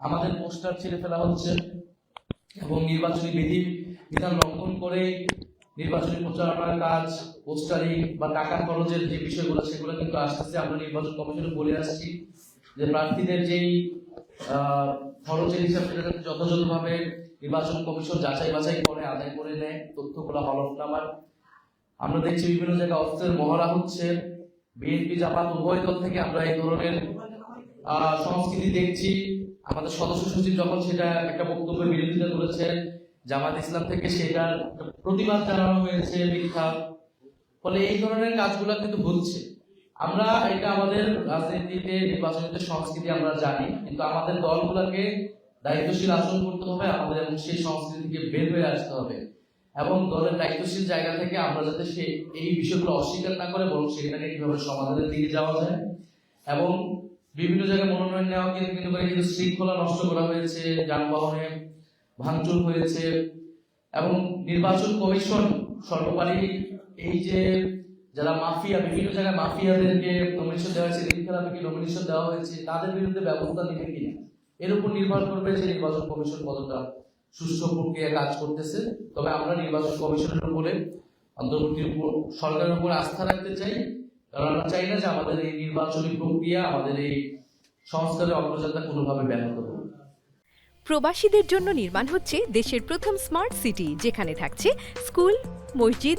আমাদের পোস্টার ছেড়ে ফেলা হচ্ছে এবং নির্বাচনী বিধি বিধান লঙ্ঘন করে নির্বাচনী প্রচারণার কাজ, পোস্টারিং বা টাকা খরচের যে বিষয়গুলো, সেগুলো কিন্তু আস্তে আস্তে আমরা নির্বাচন কমিশনে বলে আসছি যে প্রার্থীদের যেই খরচের হিসাব সেটা যাতে যথাযথভাবে নির্বাচন কমিশন যাচাই বাছাই করে, আদায় করে নেয় তথ্য তথ্যগুলো হলফনামার আমরা। দেখছি বিভিন্ন জায়গায় অস্ত্রের মহড়া হচ্ছে। বিএনপি জাপাত উভয় দল থেকে আমরা এই ধরনের সংস্কৃতি দেখছি। আমাদের সদস্য সচিব যখন সেটা একটা বক্তব্যের বিরোধিতা করেছেন জামাত ইসলাম থেকে সেটার প্রতিবাদ জানানো হয়েছে মিথ্যা। ফলে এই ধরনের কাজগুলো কিন্তু হচ্ছে। আমরা এটা আমাদের রাজনীতিতে, নির্বাচনীতে সংস্কৃতি আমরা জানি, কিন্তু আমাদের দলগুলোকে দায়িত্বশীল আচরণ করতে হবে আমাদের এবং সেই সংস্কৃতি থেকে বের হয়ে আসতে হবে। এবং দলের দায়িত্বশীল জায়গা থেকে আমরা যাতে সে এই বিষয়গুলো অস্বীকার না করে, বরং সেটাকে কীভাবে সমাধানের দিকে যাওয়া যায়। এবং বিভিন্ন জায়গায় মনোনয়ন নেওয়াকে কিন্তু কিন্তু শৃঙ্খলা নষ্ট করা হয়েছে, যানবাহনে ভাঙচুর হয়েছে এবং নির্বাচন কমিশন সর্বোপরি এই যে যারা মাফিয়া, বিভিন্ন জায়গায় মাফিয়াদেরকে নমিনেশন দেওয়া হয়েছে, ঋণ খেলাপিকে নমিনেশন দেওয়া হয়েছে, তাদের বিরুদ্ধে ব্যবস্থা নেবে কিনা এর উপর নির্ভর করবে যে নির্বাচন কমিশন কতটা সুষ্ঠু প্রক্রিয়া কাজ করতেছে। তবে আমরা নির্বাচন কমিশনের উপরে, অন্তর্বর্তী সরকারের উপর আস্থা রাখতে চাই। কারণ আমরা চাই না যে আমাদের এই নির্বাচনী প্রক্রিয়া, আমাদের এই সংস্কারের অগ্রযাত্রা কোনোভাবে ব্যাহত হোক। প্রবাসীদের জন্য নির্মাণ হচ্ছে দেশের প্রথম স্মার্ট সিটি যেখানে থাকছে স্কুল মসজিদ